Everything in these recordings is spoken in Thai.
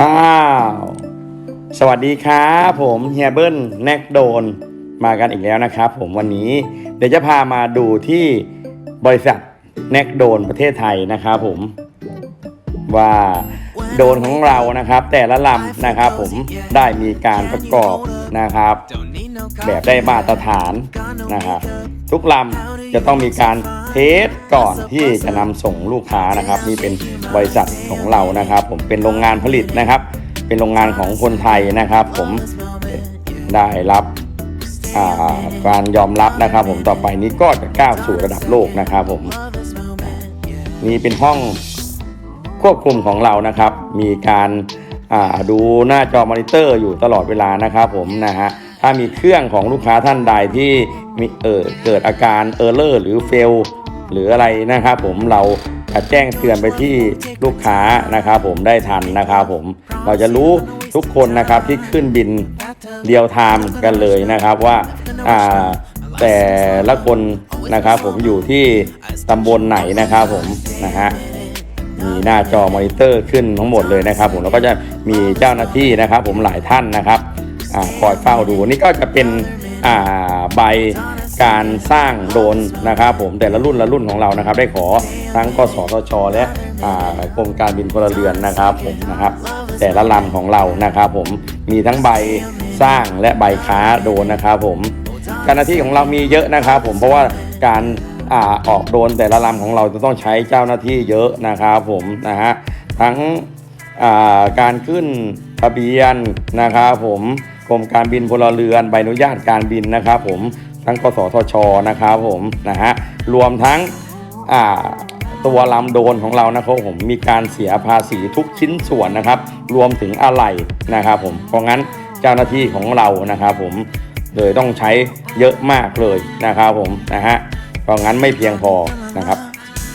อ้าว สวัสดีครับผมเฮียเบิ้ลแนกโดนมากันอีกแล้วนะครับผมวันนี้เดี๋ยวจะพามาดูที่บริษัทแนกโดนประเทศไทยนะครับผมว่า โดนของเรานะครับ แต่ละลำนะครับ ผมได้มีการประกอบนะครับ แบบได้มาตรฐานนะครับ ทุกลำจะต้องมีการเทสก่อนที่จะนำส่งลูกค้านะครับนี่เป็นบริษัทของเรานะครับ ผมเป็นโรงงานผลิตนะครับ เป็นโรงงานของคนไทยนะครับ ผมได้รับการยอมรับนะครับ ผมต่อไปนี้ก็จะก้าวสู่ระดับโลกนะครับ ผมนี่เป็นห้อง ควบคุมของเรานะครับ มีการาดูหน้าจอมอนิเตอร์อยู่ตลอดเวลานะครับผมนะฮะถ้ามีเครื่องของลูกค้าท่านใดที่มีเออเกิดอาการเออร์เลอร์หรือเฟลหรืออะไรนะครับผมเราจะแจ้งเตือนไปที่ลูกค้านะครับผมได้ทันนะครับผมเราจะรู้ทุกคนนะครับที่ขึ้นบินเรียวไทม์กันเลยนะครับว่าอ่าแต่ละคนนะครับผมอยู่ที่ตำบลไหนนะครับผมนะฮะ มีหน้าจอมอนิเตอร์ขึ้นทั้งหมดเลยนะครับ ผมแล้วก็จะมีเจ้าหน้าที่นะครับ ผมหลายท่านนะครับอคอยเฝ้าดูนี่ก็จะเป็นใบการสร้างโดนนะครับ ผมแต่ละรุ่นละรุ่นของเรานะครับ ได้ขอทั้งกสทช และกรมการบินพลเรือนนะครับผมนะครับ แต่ละลำของเรานะครับ ผมมีทั้งใบสร้างและใบค้าโดนนะครับ ผมเจ้าหน้าที่ของเรามีเยอะนะครับ ผมเพราะว่าการ อ่าออกโดนแต่ละลำของเราจะต้องใช้เจ้าหน้าที่เยอะนะครับผมนะฮะทั้งาการขึ้นทะเบียนนะครับผมกรมการบินพลเรือนใบอนุญาตการบินนะครับผมทั้งกสทชนะครับผมนะฮะรวมทั้งตัวลำโดนของเรานะครับผมมีการเสียภาษีทุกชิ้นส่วนนะครับ รวมถึงอะไหล่นะครับผมเพราะงั้นเจ้าหน้าที่ของเรานะครับผมเลยต้องใช้เยอะมากเลยนะครับผมนะฮะ เพราะงั้นไม่เพียงพอนะครับ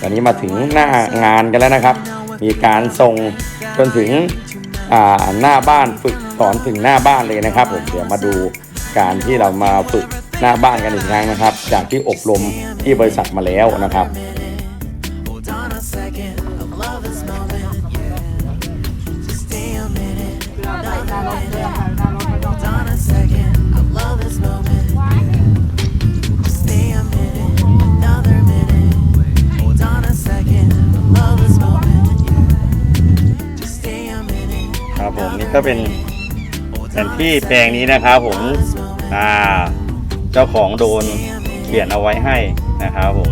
ตอนนี้มาถึงหน้างานกันแล้วนะครับ มีการส่งจนถึงหน้าบ้านฝึกสอนถึงหน้าบ้านเลยนะครับผมเดี๋ยวมาดูการที่เรามาฝึกหน้าบ้านกันอีกครั้งนะครับ จากที่อบรมที่บริษัทมาแล้วนะครับ ก็เป็นแผนที่แปลงนี้นะครับผมอ่าเจ้าของโดนเขียนเอาไว้ให้นะครับผม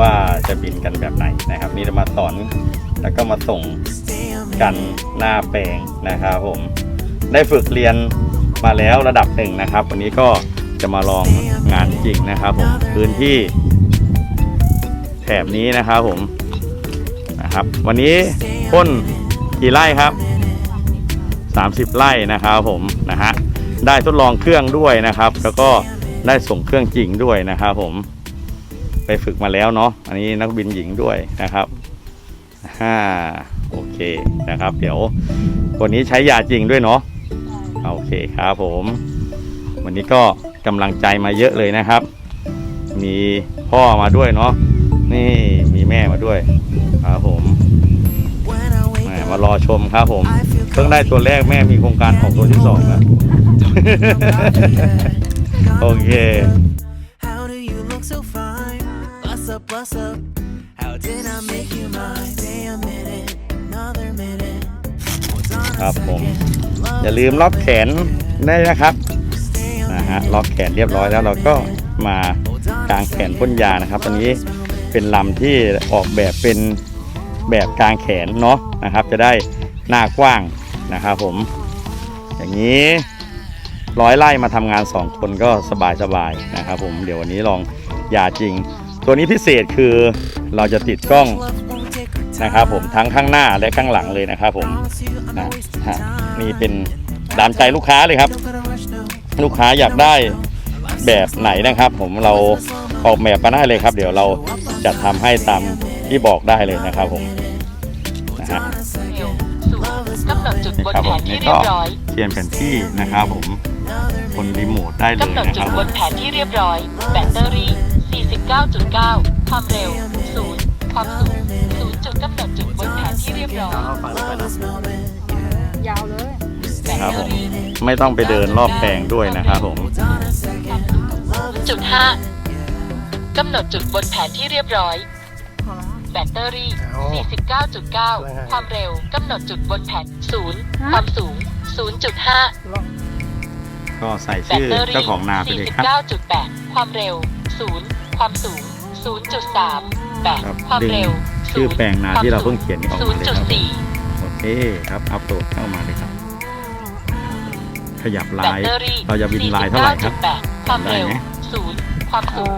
ว่าจะบินกันแบบไหนนะครับ นี่จะมาสอนแล้วก็มาส่งกันหน้าแปลงนะครับผมได้ฝึกเรียนมาแล้วระดับหนึ่งนะครับ วันนี้ก็จะมาลองงานจริงนะครับผมพื้นที่แถบนี้นะครับผมนะครับ วันนี้พ่นกี่ไร่ครับ 30 ไร่นะครับผมนะฮะได้ทดลองเครื่องด้วยนะครับ แล้วก็ได้ส่งเครื่องจริงด้วยนะครับผมไปฝึกมาแล้วเนาะอันนี้นักบินหญิงด้วยนะครับฮ่าโอเคนะครับ เดี๋ยววันนี้ใช้ยาจริงด้วยเนาะโอเคครับผม วันนี้ก็กำลังใจมาเยอะเลยนะครับ มีพ่อมาด้วยเนาะนี่มีแม่มาด้วยครับผมมารอชมครับผม เพิ่งได้ตัวแรกแม่มีโครงการออกตัวที่สองนะ โอเค How do you look so fine? Bust up, bust up. How did I make you mine? Stay a minute, another minute. Hold on a ครับผม second. Love อย่าลืมล็อกแขนได้นะครับนะฮะ ล็อกแขนเรียบร้อยแล้วเราก็มากางแขนพ่นยานะครับอันนี้เป็นลำที่ออกแบบเป็นแบบกางแขนเนาะนะครับ จะได้หน้ากว้าง นะครับผม อย่างนี้ร้อยไล่มาทำงานสองคนก็สบายสบายๆนะครับผมเดี๋ยววันนี้ลองยาจริง ตัวนี้พิเศษคือเราจะติดกล้องนะครับผมทั้งข้างหน้าและข้างหลังเลยนะครับผมนะนี่เป็นตามใจลูกค้าเลยครับ ลูกค้าอยากได้แบบไหนนะครับ ผมเราออกแบบมาได้เลยครับ เดี๋ยวเราจะทำให้ตามที่บอกได้เลยนะครับผมนะฮะ นดจุดบนครับแผผมนที่นี่เรีก็ยบร้อยเปลี่ยนแผนที่นะครับผมคนรีโมทได้เลยกำหนดนะคจุรัดบบผนมแผนที่เรียบร้อย แบตเตอรี่ 49.9 ความเร็ว 0 ความสูง0จุดกำหนดจุดบนแผนที่เรียบร้อย Love this moment, yeah. ผมไม่ต้องไปเดินรอบแปลงด้วยนะครับผมจุด5กำหนดจุดบนแผนที่เรียบร้อย แบตเตอรี่ 49.9 ความเร็วกำหนดจุดบนแผน0 ความสูง 0.5 ก็ใส่แบตชื่อเตอรี่เจ้าของนาไปเลยครับ 49.8 ความเร็ว 0 ความสูง 0.3ครับ8ความเร็วชื่อแปลงนาที่เราเพิ่งเขียนออกมาเลยครับ 0.4 โอเคครับอัพโหลดเข้ามาเลยครับ ขยับแบลาตย เตอรี่เราจะบินลายเท่าไหร่ครับ 49.8ความเร็วได้ไหม0ความสูง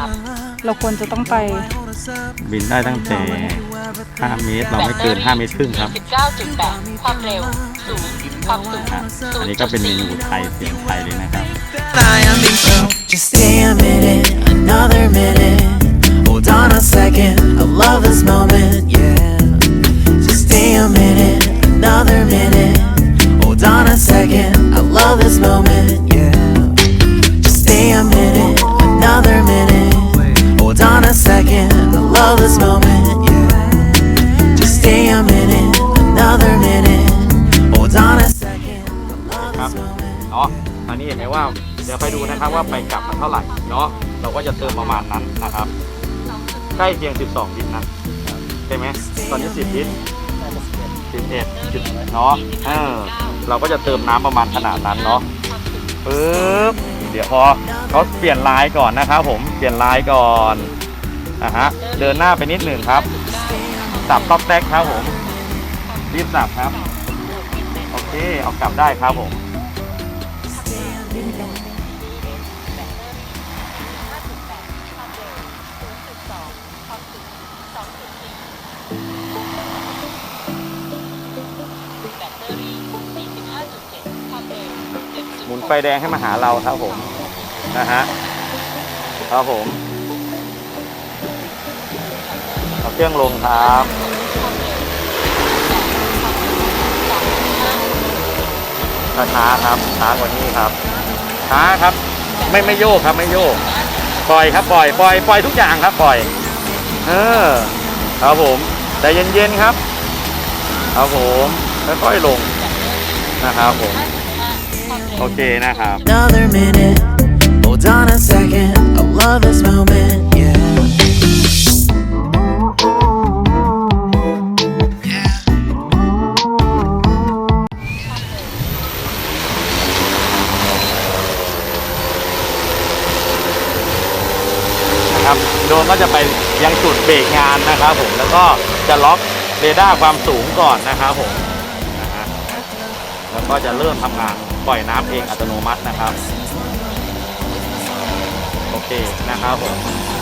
0.3เราควรจะต้องไป บินได้ตั้งแต่ 5 เมตร เราไม่เกิน 5 เมตรครึ่งครับ 49.8 ความเร็ว 0 ความสูง อ่ะอันนี้ก็เป็นเมนู 0.4 ไทยเสียงไทยเลยนะครับ I am being so. Just stay a minute, another minute. Hold on a second, I love this moment, yeah. Just stay a minute, another minute. Hold on a second, I love this moment, ยวไปดูนะครับว่าไปกลับมันเท่าไหร่เนาะเราก็จะเติมประมาณนั้นนะครับใกล้เคียง 12ลิตรนะใช่ไหมตอนนี้ 10ลิตร11จุดเนาะเออเราก็จะเติมน้ำประมาณขนาดนั้นเนาะปึ๊บเดี๋ยวพอเขาเปลี่ยนลายก่อนนะครับผมเปลี่ยนลายก่อนนะฮะเดินหน้าไปนิดหนึ่งครับสับต๊อกแตกครับผมรีบสับครับ โอเคเอากลับได้ครับผม ไฟแดงให้มาหาเราครับผมนะฮะครับผมเอาเครื่องลงครับช้าๆครับช้ากว่านี้ครับช้าครับ ไม่ไม่โยกครับไม่โยก ปล่อยครับปล่อยปล่อยปล่อยทุกอย่างครับปล่อยเออครับผมใจเย็นๆครับครับผมค่อยๆลงนะครับผม โอเคนะครับ another minute. Hold on a second, I love this moment, yeah. นะครับโดรนก็จะไปยังจุดเบรกงานนะครับผมแล้วก็จะล็อกเรดาร์ความสูงก่อนนะครับผมนะฮะแล้วก็จะเริ่มทำงาน ปล่อยน้ำเองอัตโนมัตินะครับ โอเคนะครับผม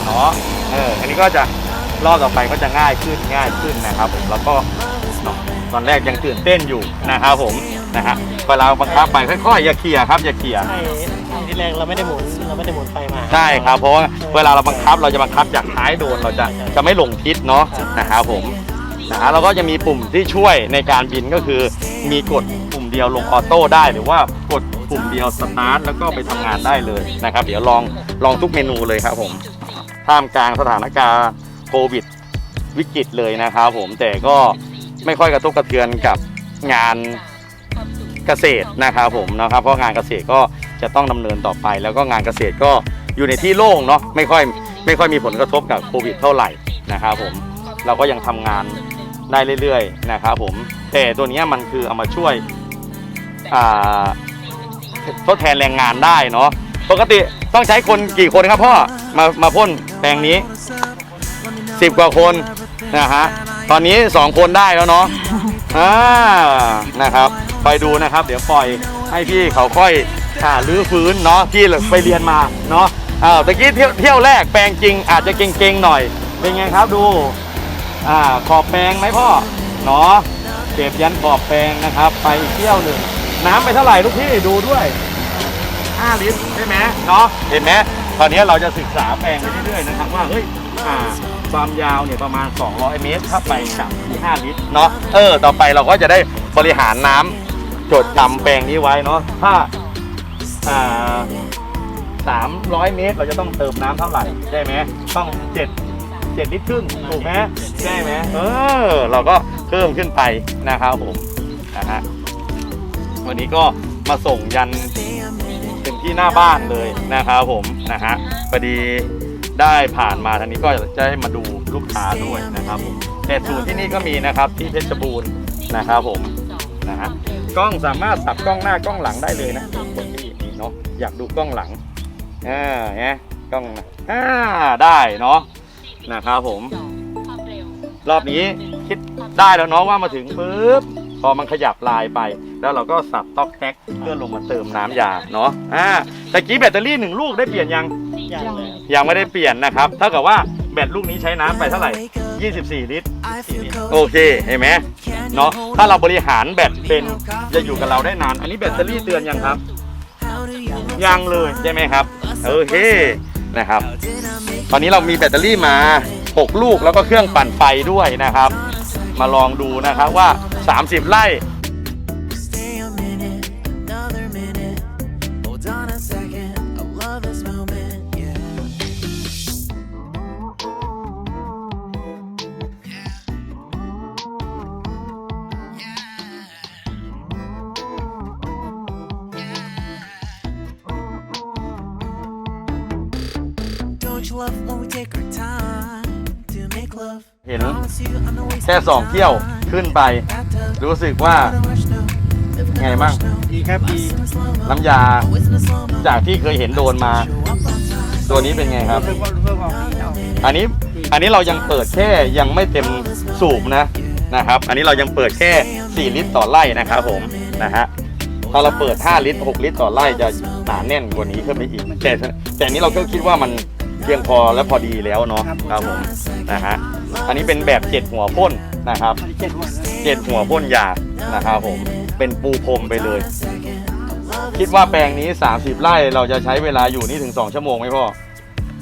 เนาะเอออันนี้ก็จะรอบต่อไปก็จะง่ายขึ้นง่ายขึ้นนะครับผมแล้วก็เนาะตอนแรกยังตื่นเต้นอยู่นะครับผมนะฮะเวลาบังคับไปค่อยๆอย่าเขี่ยครับอย่าเขี่ยใช่ที่แรกเราไม่ได้หมุนเราไม่ได้หมุนไฟมาใช่ครับเพราะว่าเวลาเราบังคับเราจะบังคับจากท้ายโดรนเราจะจะไม่หลงทิศเนาะนะครับผมนะฮะเราก็จะมีปุ่มที่ช่วยในการบินก็คือมีกดปุ่ม เดียวลงออโต้ได้หรือว่ากดปุ่มเดียวสตาร์ทแล้วก็ไปทำงานได้เลยนะครับ เดี๋ยวลองลองทุกเมนูเลยครับผมท่ามกลางสถานการณ์โควิดวิกฤตเลยนะครับผมแต่ก็ไม่ค่อยกระทบกระเทือนกับงานเกษตรนะครับผมนะครับ เพราะงานเกษตรก็จะต้องดำเนินต่อไป แล้วก็งานเกษตรก็อยู่ในที่โล่งเนาะไม่ค่อยไม่ค่อยมีผลกระทบกับโควิดเท่าไหร่นะครับผมเราก็ยังทำงานได้เรื่อยๆนะครับผมแต่ตัวนี้มันคือเอามาช่วย อ่าทดแทนแรงงานได้เนาะปกติต้องใช้คนกี่คนครับพ่อมามาพ่นแปลงนี้สิบกว่าคนนะฮะตอนนี้สองคนได้แล้วเนาะอ่านะครับไปดูนะครับ เดี๋ยวปล่อยให้พี่เขาค่อยอ่าลื้อฟื้นเนาะที่ไปเรียนมาเนาะอ่าตะกี้เที่ยวเที่ยวแรกแปลงจริงอาจจะเก่งๆหน่อย เป็นไงครับดูอ่าขอบแปลงไหมพ่อเนาะเก็บยันขอบแปลงนะครับ ไปเที่ยวหนึ่ง น้ำไปเท่าไหร่ลูกพี่ดูด้วย5ลิตรใช่ไหมเนาะเห็นไหมตอนนี้เราจะศึกษาแปลงไปเรื่อยๆนะครับว่าเฮ้ยอ่าความยาวเนี่ยประมาณ 200 เมตรถ้าไปกับ5ลิตรเนาะเออต่อไปเราก็จะได้บริหารน้ำจดจำแปลงนี้ไว้เนาะถ้าอ่า300 เมตรเราจะต้องเติมน้ำเท่าไหร่ใช่ไหมต้อง 7 7 ลิตรครึ่งถูกไหมใช่ไหมเออ เราก็เพิ่มขึ้นไปนะครับผมนะฮะ วันนี้ก็มาส่งยันถึงที่หน้าบ้านเลยนะครับผมนะฮะพอดีได้ผ่านมาทางนี้ก็จะได้มาดูลูกค้าด้วยนะครับผมแต่ศูนย์ที่นี่ก็มีนะครับที่เพชรบูรณ์นะครับผมนะฮะกล้องสามารถสับกล้องหน้ากล้องหลังได้เลยนะคนที่นี่เนาะอยากดูกล้องหลังอ่าเนี่ยกล้องหน้าอ่าได้เนาะนะครับผม รอบนี้คิดได้แล้วเนาะว่ามาถึงปุ๊บพ อมันขยับลายไป แล้วเราก็สับต๊อกแท็กเพื่อลงมาเติมน้ำยาเนาะอ่าตะกี้แบตเตอรี่หนึ่งลูกได้เปลี่ยนยังยังเลยยังไม่ได้เปลี่ยนนะครับเท่ากับว่าแบตลูกนี้ใช้น้ำไปเท่าไหร่ 24 ลิตร โอเคเห็นไหมเนาะถ้าเราบริหารแบตเป็นจะอยู่กับเราได้นาน อันนี้แบตเตอรี่เตือนยังครับ ยังเลยใช่ไหมครับโอเคนะครับ ตอนนี้เรามีแบตเตอรี่มา 6 ลูกแล้วก็เครื่องปั่นไฟด้วยนะครับ มาลองดูนะครับว่า 30 ไร่ Don't you love when we take our time? เห็น Promise you I'm not wasting แค่สองเที่ยวขึ้นไป bathtub. รู้สึกว่าไงบ้างดีครับดีน้ำยา จากที่เคยเห็นโดนมา ตัวนี้เป็นไงครับรู้สึกว่ารู้สึกว่าดีแล้วอันนี้อันนี้เรายังเปิดแค่ยังไม่เต็มสูบนะนะครับ อันนี้เรายังเปิดแค่ 4 ลิตรต่อไร่นะครับผมนะฮะถ้าเราเปิด 5 ลิตร 6 ลิตรต่อไร่จะหนาแน่นกว่านี้ขึ้นไปอีกแต่แต่อันนี้เราก็คิดว่ามัน เพียงพอและพอดีแล้วเนาะครับผมนะฮะอันนี้เป็นแบบเจ็ดหัวพ่นนะครับอันนี้เจ็ดหัวนะเจ็ดหัวพ่นยานะครับผมเป็นปูพรมไปเลย คิดว่าแปลงนี้ 30 ไร่เราจะใช้เวลาอยู่นี่ถึง 2 ชั่วโมงไหมพ่อ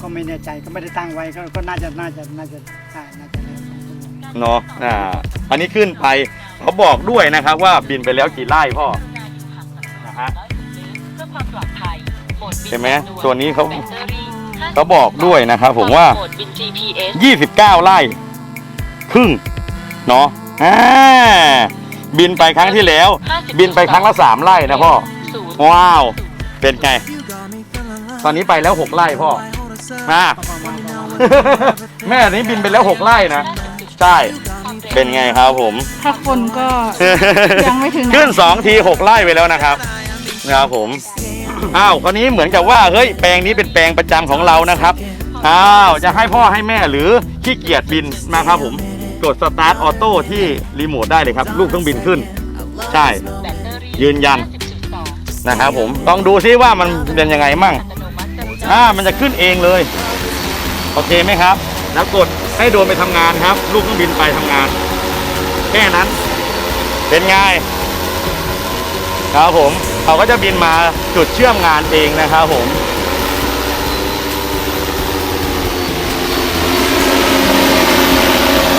ก็ไม่แน่ใจก็ไม่ได้ตั้งไว้ก็ก็น่าจะน่าจะน่าจะใช่น่าจะได้สองชั่วโมงเนาะอ่าอันนี้ขึ้นไปเขาบอกด้วยนะครับว่าบินไปแล้วกี่ไร่พ่อนะฮะเพื่อความปลอดภัยโหมดบินเห็นไหมจำนตัวนี้เขาแบตตอรี่50 เขาบอกด้วยนะครับผมว่า โหมดบิน GPS 29 ไร่ครึ่งเนาะอ่าบินไปครั้งที่แล้ว บินไปครั้งละ3ไร่นะพ่อ ศูนย์ว้าว เป็นไง ตอนนี้ไปแล้ว6ไร่พ่อมาประมาณประมาณแม่นี้บินไปแล้ว6ไร่นะ ใช่ เป็นไงครับผม ถ้าคนก็ยังไม่ถึงไหนขึ้นสองทีหกไร่ไปแล้วนะครับนะครับผม อ้าวคราวนี้เหมือนกับว่าเฮ้ยแปลงนี้เป็นแปลงประจำของเรานะครับอ้าวจะให้พ่อให้แม่หรือขี้เกียจบินนะครับผมกดสตาร์ทออโต้ที่รีโมทได้เลยครับ ลูกเครื่องบินขึ้น ใช่ แบตเตอรี่ยืนยัน 50.2นะครับผมต้องดูซิว่ามันเป็นยังไงมั่ง อัตโนมัติจะรู้อ่ามันจะขึ้นเองเลย โอเคไหมครับ แล้วกดให้โดรนไปทำงานครับ ลูกเครื่องบินไปทำงาน แค่นั้น เป็นไง ครับผมเขาก็จะบินมาจุดเชื่อมงานเองนะครับผม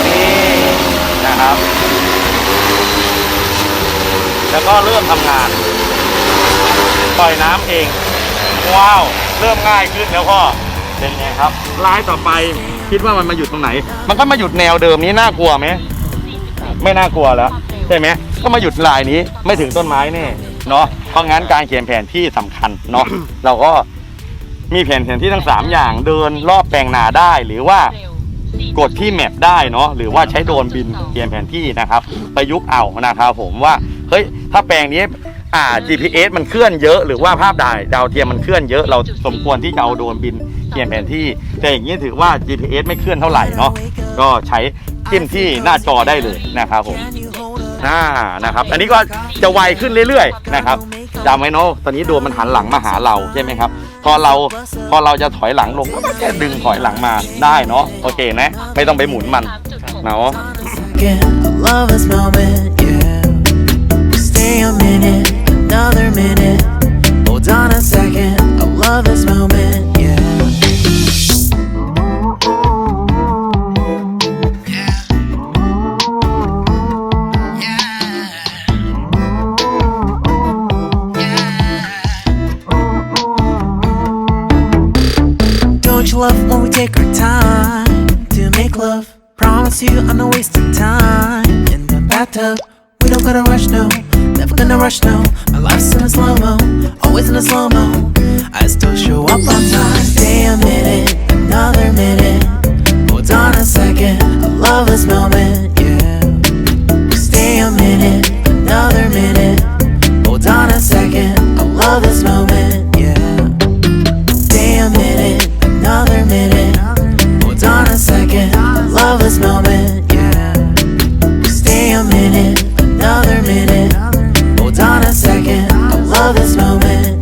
นี่นะครับ แล้วก็เริ่มทำงาน ปล่อยน้ำเอง ว้าว เริ่มง่ายขึ้นแล้วพ่อเป็นไงครับลายต่อไปคิดว่ามันมาหยุดตรงไหน มันก็มาหยุดแนวเดิมนี้น่ากลัวไหมไม่น่ากลัวแล้วใช่ไหม ก็มาหยุดลายนี้ไม่ถึงต้นไม้แน่เนาะเพราะงั้นการเขียนแผนที่สำคัญเนาะเราก็มีแผนแผนที่ทั้ง 3 อย่างเดินรอบแปลงนาได้ หรือว่ากดที่แมปได้เนาะหรือว่าใช้โดรนบินเขียนแผนที่นะครับประยุกต์เอานะครับผมว่าเฮ้ยถ้าแปลงนี้อ่า GPS มันเคลื่อนเยอะหรือว่าภาพดาวดาวเทียมมันเคลื่อนเยอะเราสมควรที่จะเอาโดรนบินเขียนแผนที่ แต่อย่างนี้ถือว่า GPS ไม่เคลื่อนเท่าไหร่เนาะก็ใช้จิ้มที่หน้าจอได้เลยนะครับผม อ่านะครับ อันนี้ก็จะไวขึ้นเรื่อยๆนะครับจำไว้เนาะตอนนี้ดรนมันหันหลังมาหาเราใช่ไหมครับ พอเราพอเราจะถอยหลังลงก็แค่ดึงถอยหลังมาได้เนาะโอเคนะ ไม่ต้องไปหมุนมันเนาะ love this moment, yeah. Stay a minute, another minute. Hold on a second, I love this moment, yeah. Promise you I'm not wasting time in the bathtub. We don't gotta rush, no. Never gonna rush, no. My life's in a slow mo, always in a slow mo. I still show up on time. Stay a minute, another minute. Hold on a second, I love this moment, love this moment,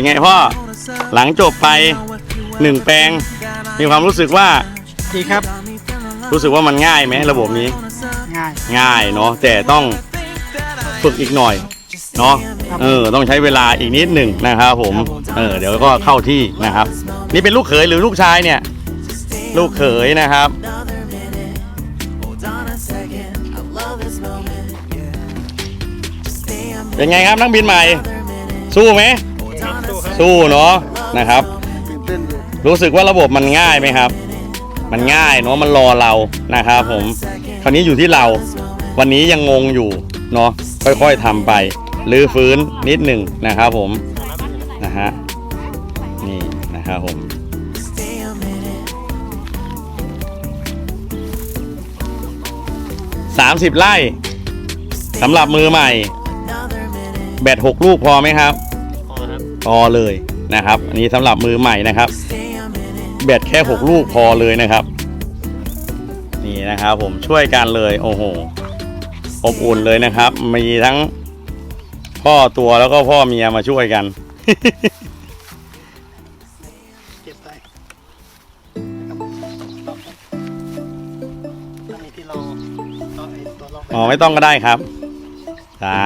เป็นไงพ่อ หลังจบไปหนึ่งแปลง มีความรู้สึกว่าดีครับ รู้สึกว่ามันง่ายไหมระบบนี้ ง่ายง่ายเนาะแต่ต้องฝึกอีกหน่อยเนาะเออต้องใช้เวลาอีกนิดหนึ่งนะครับผมเออเดี๋ยวก็เข้าที่นะครับ นี่เป็นลูกเขยหรือลูกชายเนี่ย ลูกเขยนะครับ Hold on a second, I love this moment, yeah. Just stay a เป็นไงครับนักบินใหม่ สู้ไหม สู้เนาะนะครับ รู้สึกว่าระบบมันง่ายไหมครับ มันง่ายเนาะมันรอเรานะครับผมคราวนี้อยู่ที่เราวันนี้ยังงงอยู่เนาะค่อยๆทำไปลื้อฟื้นนิดหนึ่งนะครับผมนะฮะนี่นะครับผม stay a minute. 30ไร่สำหรับมือใหม่ แบต6ลูกพอไหมครับ พอเลยนะครับ อันนี้สำหรับมือใหม่นะครับ Stay a minute. แบตแค่ 6 ลูกพอเลยนะครับ นี่นะครับผมช่วยกันเลยโอ้โหอบอุ่นเลยนะครับ มีทั้งพ่อตัวแล้วก็พ่อเมียมาช่วยกันเก็บไปอันนี้ที่เราเอาไอ้ตัวล็อกอ๋อไม่ต้องก็ได้ครับจ้า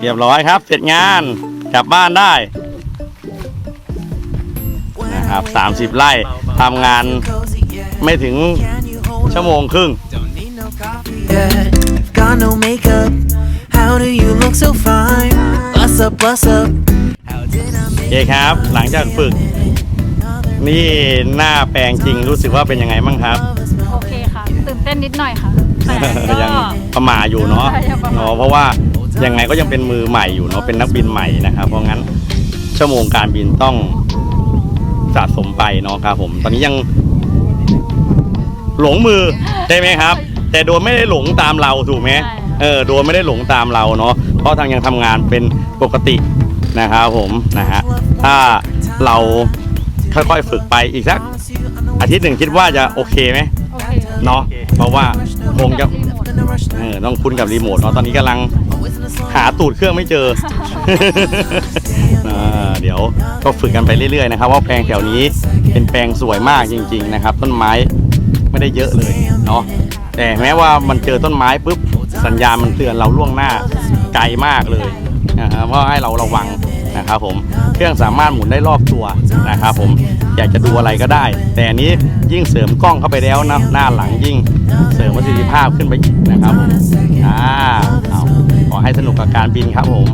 เรียบร้อยครับ เสร็จงานกลับบ้านได้นะครับ 30 ไร่ทำงาน Cozy, yeah. ไม่ถึง Can you hold ชั่วโมงครึ่ง Don't need no coffee yet. Got no makeup. How do you look so fine? Bust up, bust up. How did I โอ make เคครับ หลังจากฝึก นี่หน้าแปลงจริงรู้สึกว่าเป็นยังไงบ้างครับ โอเคค่ะ ตื่นเต้นนิดหน่อยค่ะแต่ก็ยังประหมาอยู่เนาะใช่ยังประหม่าเนาะเพราะว่า ยังไงก็ยังเป็นมือใหม่อยู่เนาะเป็นนักบินใหม่นะครับ เพราะงั้นชั่วโมงการบินต้องสะสมไปเนาะครับผม ตอนนี้ยัง หลงมือได้ไหมครับ แต่โดนไม่ได้หลงตามเราถูกไหมเออโดนไม่ได้หลงตามเราเนาะเพราะทางยังทำงานเป็นปกตินะครับผมนะฮะถ้าเราค่อยๆฝึกไปอีกสักอาทิตย์หนึ่งคิดว่าจะโอเคไหมโอเคเนาะเพราะว่าคงจะ gonna rush เออต้องคุ้นกับรีโมทเนาะตอนนี้กำลัง หาตูดเครื่องไม่เจอ เดี๋ยวก็ฝึกกันไปเรื่อยๆนะครับว่าแปลงแถวนี้เป็นแปลงสวยมากจริง ๆ นะครับ ต้นไม้ไม่ได้เยอะเลยเนาะแต่แม้ว่ามันเจอต้นไม้ปุ๊บสัญญาณมันเตือนเราล่วงหน้าไกลมากเลยนะครับเพราะให้เราระวังนะครับผมเครื่องสามารถหมุนได้รอบตัวนะครับผมอยากจะดูอะไรก็ได้ แต่นี้ยิ่งเสริมกล้องเข้าไปแล้วนะหน้าหลังยิ่งเสริมประสิทธิภาพขึ้นไปอีกนะครับผมอ่าเอา ขอให้สนุกกับการบินครับผม